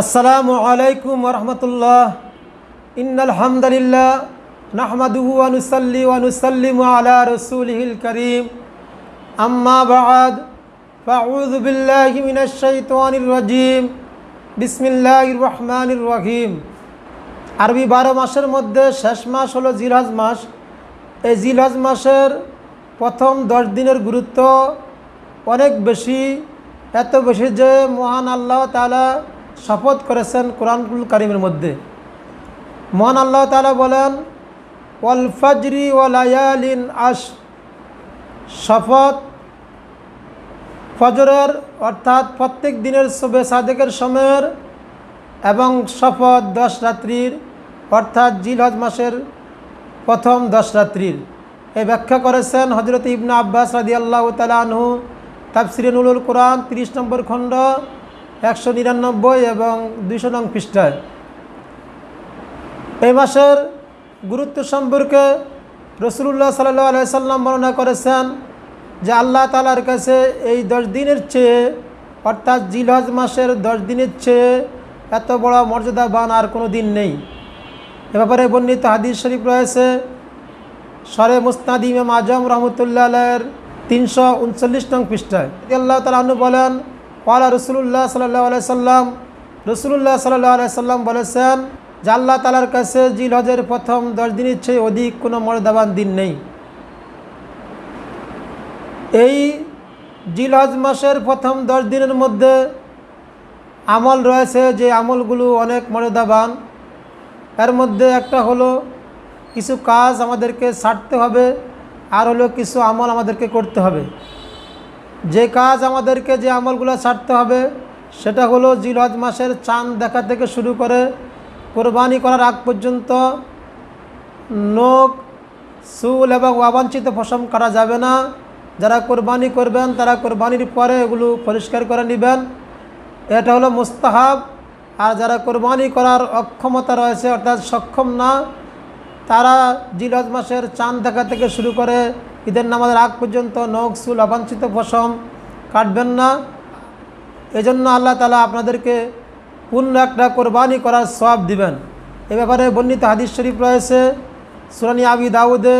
আসসালামু আলাইকুম রহমতুল্লাহ। ইন্নাল হামদুলিল্লাহ নাহমাদুহু আনুসাল্লি ওয়ানুসাল্লিমু আলা রসুলিহিল করিম। আম্মা বাদ, ফাউযু বিল্লাহি মিনাশ শাইতানির রাজিম। বিসমিল্লাহির রহমানির রহিম। আরবি বারো মাসের মধ্যে শেষ মাস হলো জিলহজ মাস। এই জিলহজ মাসের প্রথম দশ দিনের গুরুত্ব অনেক বেশি, এত বেশি যে মহান আল্লাহ তালা শপথ করেছেন কোরআনুল কারিমের মধ্যে। মহান আল্লাহ তালা বলেন, ওয়াল ফজরি ওয়ালায়ালিন আশ শপথ ফজরের, অর্থাৎ প্রত্যেক দিনের শোবে সাদেকের সময়ের, এবং শপথ দশ রাত্রির, অর্থাৎ জিলহজ মাসের প্রথম দশ রাত্রির। এই ব্যাখ্যা করেছেন হজরত ইবনা আব্বাস রাদি আল্লাহ তালাহু তাফসিরে নুলুল কোরআন তিরিশ নম্বর খণ্ড। একশো নিরানব্বই এবং দুইশো নং পৃষ্ঠায়। এই মাসের গুরুত্ব সম্পর্কে রসুল্লাহ সাল্লাহ আলাইসাল্লাম বর্ণনা করেছেন যে আল্লাহ তালার কাছে এই দশ দিনের চেয়ে, অর্থাৎ জিলহজ মাসের দশ দিনের চেয়ে এত বড় মর্যাদাবান আর কোনো দিন নেই। এ ব্যাপারে বর্ণিত হাদিস শরীফ রয়েছে, সরে মুস্তাদ ইমাম আজম রহমতুল্লাহ তিনশো উনচল্লিশ নং পৃষ্ঠায়। আল্লাহ তালু বলেন ওয়ালা রসুল্লাহ সাল্লাহ সাল্লাম রসুল্লাহ সাল্লাহ সাল্লাম বলেছেন, যে আল্লাহ তালার কাছে জিল হজের প্রথম দশ দিনের চেয়ে অধিক কোনো মর্যাদাবান দিন নেই। এই জিল হজ মাসের প্রথম দশ দিনের মধ্যে আমল রয়েছে যে আমলগুলো অনেক মর্যাদাবান। এর মধ্যে একটা হলো, কিছু কাজ আমাদেরকে ছাড়তে হবে, আর হলো কিছু আমল আমাদেরকে করতে হবে। যে কাজ আমাদেরকে যে আমলগুলো ছাড়তে হবে, সেটা হলো জিলহজ মাসের চাঁদ দেখা থেকে শুরু করে কোরবানি করার আগ পর্যন্ত নখ, চুল এবং অবাঞ্ছিত ফসম করা যাবে না। যারা কোরবানি করবেন, তারা কোরবানির পরে এগুলো পরিষ্কার করে নেবেন। এটা হলো মুস্তাহাব। আর যারা কোরবানি করার অক্ষমতা রয়েছে, অর্থাৎ সক্ষম না, তারা জিলজ মাসের চাঁদ দেখা থেকে শুরু করে ঈদের নামাজের আগ পর্যন্ত নখ, চুল অবাঞ্ছিত ফসম কাটবেন না। এজন্য আল্লাহ তালা আপনাদেরকে পূর্ণ একটা কোরবানি করার সব দিবেন। এ ব্যাপারে বর্ণিত হাদিস শরীফ রয়েছে, সুরানি আবি দাউদে,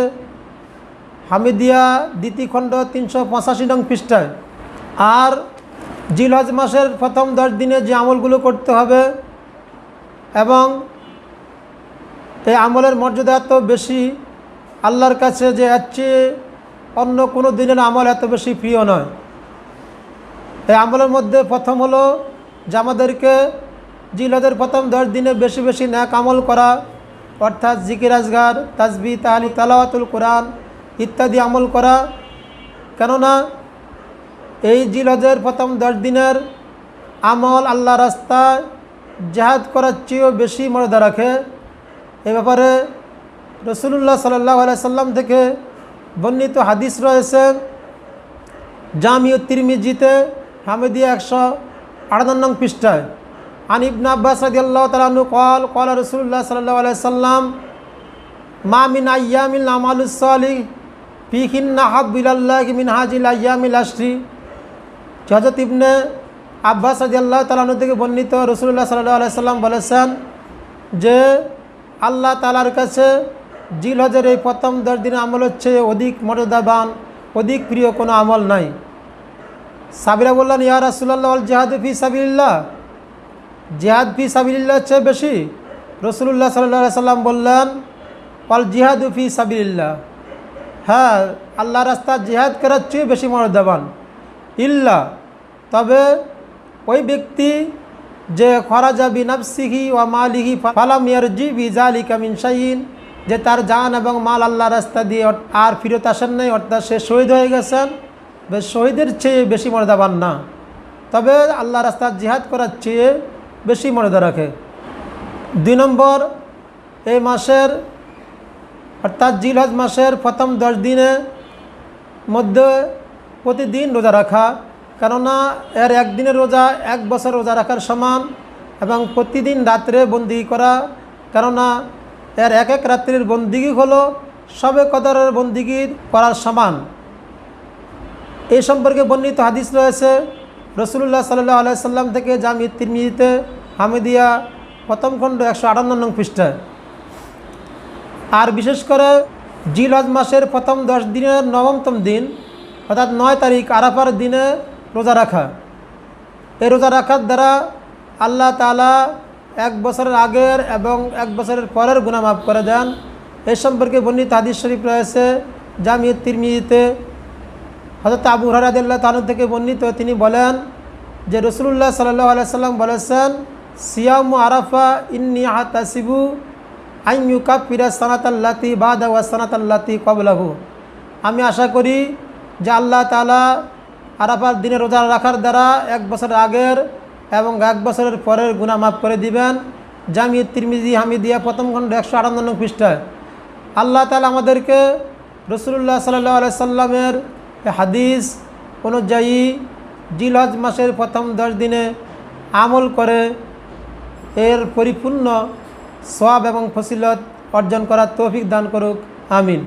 হামিদিয়া দ্বিতীয় খণ্ড তিনশো পঁচাশি নং পৃষ্ঠায়। আর জিলহজ মাসের প্রথম দশ দিনে যে আমলগুলো করতে হবে এবং এই আমলের মর্যাদা এত বেশি, আল্লাহর কাছে যে এর চেয়ে অন্য কোনো দিনের আমল এত বেশি প্রিয় নয়। এই আমলের মধ্যে প্রথম হলো যে আমাদেরকে জিলহজের প্রথম দশ দিনে বেশি বেশি ন্যাক আমল করা, অর্থাৎ জিকির আজগার, তাজবি, তাহলি, তালাওয়াতুল কোরআন ইত্যাদি আমল করা। কেননা এই জিলহজের প্রথম দশ দিনের আমল আল্লাহ রাস্তায় জাহাদ করার চেয়েও বেশি মর্যাদা রাখে। এ ব্যাপারে রসুল্লাহ সাল্লাহ সাল্লাম থেকে বর্ণিত হাদিস রয়েছে জামিউ তিরমিজিতে, হামিদিয়া একশো আটান্ন নং পৃষ্ঠায়। আনিবনা আব্বাস রাজি আল্লাহ তালু কল কল রসুল্লাহ সাল্লাহ সাল্লাম মা মিন আয়ামিল আমালুসালি পিহিন নাহাবিল্লাহ মিন হাজিল আয়ামিল আশ্রি। হজরত ইবনে আব্বাস রাজি আল্লাহ থেকে বর্ণিত রসুল্লাহ সাল্লাহ সাল্লাম বলেছেন যে, আল্লাহ তালার কাছে জিল হজের এই প্রথম দশ দিনের আমল হচ্ছে অধিক মর্যাদাবান, অধিক প্রিয় কোনো আমল নাই। সাবিরা বললেন, ইয়া রাসুল্লাহ জেহাদ ফি সাবিল্লাহ জেহাদ ফি সাবিল্লাহ হচ্ছে বেশি। রসুল্লাহ সাল্লাহ সাল্লাম বললেন অল জিহাদ ফি সাবিল্লাহ হ্যাঁ আল্লাহ রাস্তা জেহাদ করার চেয়ে বেশি মর্যাদাবান। ইল্লা, তবে ওই ব্যক্তি যে খরাজা বিনাফসিহি ও মালিহি ফালাম ইয়ারজি বিজালি কামিন শাহিন যে তার জান এবং মাল আল্লাহ রাস্তা দিয়ে আর ফিরত আসেন নাই, অর্থাৎ সে শহীদ হয়ে গেছেন। শহীদের চেয়ে বেশি মর্যাদাবান না। তবে আল্লাহ রাস্তা জিহাদ করার চেয়ে বেশি মর্যাদা রাখে। দুই নম্বর, এই মাসের, অর্থাৎ জিলহজ মাসের প্রথম দশ দিনে মধ্যে প্রতিদিন রোজা রাখা। কেননা এর একদিনের রোজা, এক বছর রোজা রাখার সমান এবং প্রতিদিন রাত্রে বন্দি করা। কেননা এর এক এক রাত্রির বন্দিগি হলো সবে কদরের বন্দিগি করার সমান। এই সম্পর্কে বর্ণিত হাদিস রয়েছে রসুল্লাহ সাল্লাহ আলাইসাল্লাম থেকে জামি তিরমিজিতে হামিদিয়া প্রথম খণ্ড একশো আটান্ন নং পৃষ্ঠায় আর বিশেষ করে জিল হজ মাসের প্রথম দশ দিনের নবমতম দিন, অর্থাৎ নয় তারিখ আরাফার দিনে রোজা রাখা। এই রোজা রাখার দ্বারা আল্লাহ তালা এক বছরের আগের এবং এক বছরের পরের গুণা মাফ করে দেন। এই সম্পর্কে বর্ণিত হাদিস শরীফ রয়েছে জামিয়ত তিরমিজিতে হজরত আবু হরাদিল্লাহ তানু থেকে বর্ণিত। তিনি বলেন যে রসুল্লাহ সাল্লাহ আলাইসাল্লাম বলেছেন, সিয়াম আরাফা ইন্নি আতাসিবু আইয়ুকা পিরা সানাতাল্লাতি বাদা ওয়া সানাতাল্লাতি কবলাহু আমি আশা করি যে আল্লাহ তালা আরাফার দিনে রোজা রাখার দ্বারা এক বছর আগের এবং এক বছরের পরের গুণা মাফ করে দিবেন। জামিয়ত তিরমিজি, হামিদিয়া প্রথম খণ্ড একশো আটান্ন পৃষ্ঠায়। আল্লাহ তালা আমাদেরকে রসুল্লাহ সাল্লাহ সাল্লামের হাদিস অনুযায়ী জিলহজ মাসের প্রথম দশ দিনে আমল করে এর পরিপূর্ণ সওয়াব এবং ফসিলত অর্জন করার তৌফিক দান করুক। আমিন।